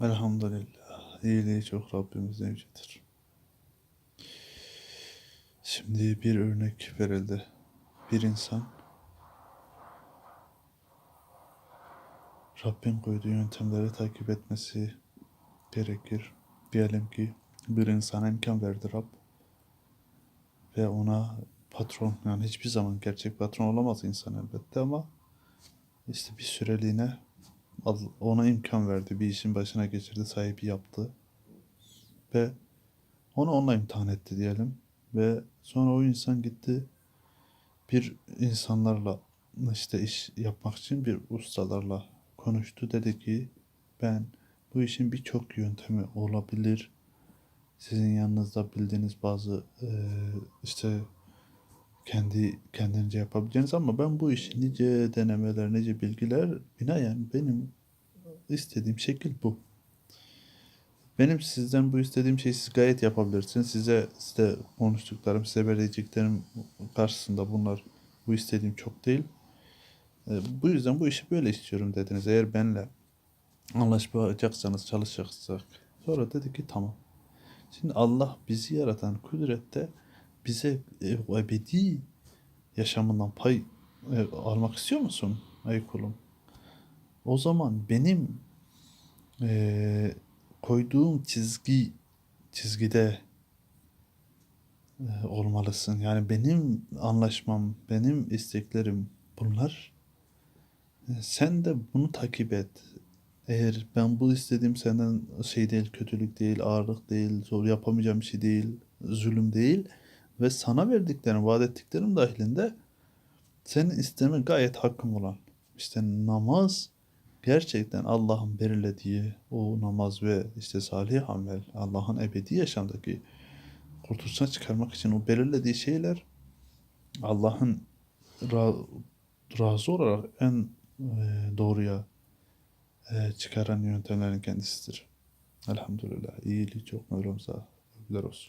Elhamdülillah. İyiliği çok Rabbimizden yücedir. Şimdi bir örnek verildi. Bir insan Rabbin koyduğu yöntemleri takip etmesi gerekir. Diyelim ki bir insana imkan verdi Rab ve ona patron yani hiçbir zaman gerçek patron olamaz insan elbette ama işte bir süreliğine ona imkan verdi. Bir işin başına geçirdi, sahibi yaptı ve onu onunla imtihan etti diyelim ve sonra o insan gitti bir insanlarla işte iş yapmak için bir ustalarla konuştu. Dedi ki ben bu işin birçok yöntemi olabilir. Sizin yanınızda bildiğiniz bazı eee, işte kendi kendince yapabileceğiniz ama ben bu işi nice denemeler, nice bilgiler binaen benim istediğim şekil bu. Benim sizden bu istediğim şeyi siz gayet yapabilirsiniz. Size size konuştuklarım, size vereceklerim karşısında bunlar bu istediğim çok değil. E, bu yüzden bu işi böyle istiyorum dediniz. Eğer benle anlaşacaksanız, çalışacaksak. Sonra dedi ki tamam. Şimdi Allah bizi yaratan kudrette bize ebedi yaşamından pay e, almak istiyor musun ey kulum? O zaman benim e, koyduğum çizgi çizgide e, olmalısın. Yani benim anlaşmam, benim isteklerim bunlar. E, Sen de bunu takip et. Eğer ben bu istediğim senden şey değil, kötülük değil, ağırlık değil, zor yapamayacağım bir şey değil, zulüm değil ve sana verdiklerim, vaat ettiklerim dahilinde senin isteme gayet hakkım olan. İşte namaz gerçekten Allah'ın belirlediği o namaz ve işte salih amel, Allah'ın ebedi yaşamdaki kurtuluşuna çıkarmak için o belirlediği şeyler Allah'ın ra- razı olarak en e, doğruya e, çıkaran yöntemlerin kendisidir. Elhamdülillah. İyiliği çok Mevlamıza övgüler olsun.